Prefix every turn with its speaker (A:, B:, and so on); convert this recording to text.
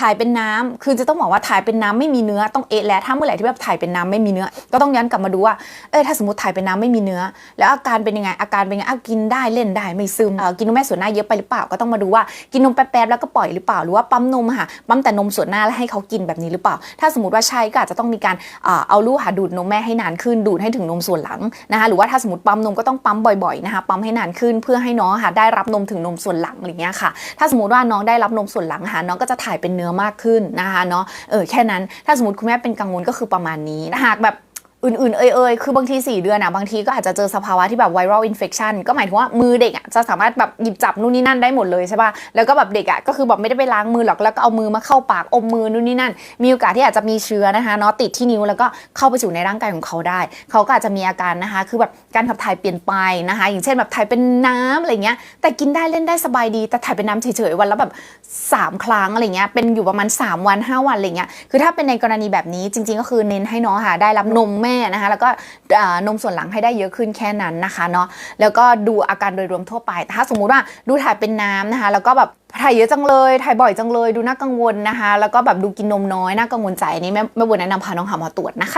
A: ถ่ายเป็นน้ำคือจะต้องบอกว่าถ่ายเป็นน้ำไม่มีเนื้อต้องเอะแล้วถ้าเมื่อไหร่ที่แบบถ่ายเป็นน้ำไม่มีเนื้อ ก็ต้องย้อนกลับมาดูว่าเออถ้าสมมติถ่ายเป็นน้ำไม่มีเนื้อ แล้วอาการเป็นยังไงอาการเป็นยังไงกินได้เล่นได้ไม่ซึมกินนมแม่ส่วนหน้าเยอะไปหรือเปล่าก็ต้องมาดูว่ากินนมแป๊บๆแล้วก็ปล่อยหรือเปล่าหรือว่าปั๊มนมค่ะปั๊มแต่นมส่วนหน้าแล้วให้เขากินแบบนี้หรือเปล่า ถ้าสมมติว่าใช่ก็อาจจะต้องมีการเอาลูกค่ะดูดนมแม่ให้นานขึ้นดูดให้ถึงนมส่วนหลังนะคะหรือว่าถ้าสมมติปั๊มนมก็ต้องปั๊มบ่อยๆนะคะปั๊มให้นานขึ้นเพื่อให้น้องค่ะได้รับนมถึงนมส่วนหลังอะไรเงี้ยค่ะ ถ้าสมมติว่าน้องได้รับนมส่วนหลังค่ะน้องก็จะถ่ายเป็นเนื้อมากขึ้นนะคะเนาะเออแค่นั้นถ้าสมมติคุณแม่เป็นกังวลก็คือประมาณนี้หากแบบ อื่นๆ เอ่ยๆ คือบางที 4 เดือนอะบางทีก็อาจจะเจอสภาวะที่แบบไวรัลอินเฟ t ชันก็หมายถึงว่ามือเด็กอะจะสามารถแบบหยิบจับนู่นนี่นั่นได้หมดเลยใช่ป่ะ แล้วก็แบบเด็กอะก็คือแบบไม่ได้ไปล้างมือหรอก แล้วก็เอามือมาเข้าปากอมมือนู่นนี่นั่น มีโอกาสที่อาจจะมีเชื้อนะคะเนาะติดที่นิ้วแล้วก็เข้าไปสู่ในร่างกายของเขาได้ เขาก็อาจจะมีอาการนะคะ คือแบบการขับถ่ายเปลี่ยนไปนะคะ อย่างเช่นแบบถ่ายเป็นน้ำอะไรเงี้ย แต่กินได้เล่นได้สบายดี แต่ถ่ายเป็นน้ำเฉยๆวันละแบบ 3 ครั้งอะไรเงี้ย เป็นอยู่ประมาณ 3 วัน 5 วันอะไรเงี้ย คือถ้าเป็นในกรณีแบบนี้จริง ๆ ก็คือเน้นให้น้องค่ะได้รับนมแม่นะคะแล้วก็นมส่วนหลังให้ได้เยอะขึ้นแค่นั้นนะคะเนาะแล้วก็ดูอาการโดยรวมทั่วไปแต่ถ้าสมมุติว่าดูถ่ายเป็นน้ำนะคะ แล้วก็แบบถ่ายเยอะจังเลย ถ่ายบ่อยจังเลย ดูน่ากังวลนะคะ แล้วก็แบบดูกินนมน้อยน่ากังวลใจนี่แม่แม่บุญแนะนำพาน้องหาหมอตรวจนะคะ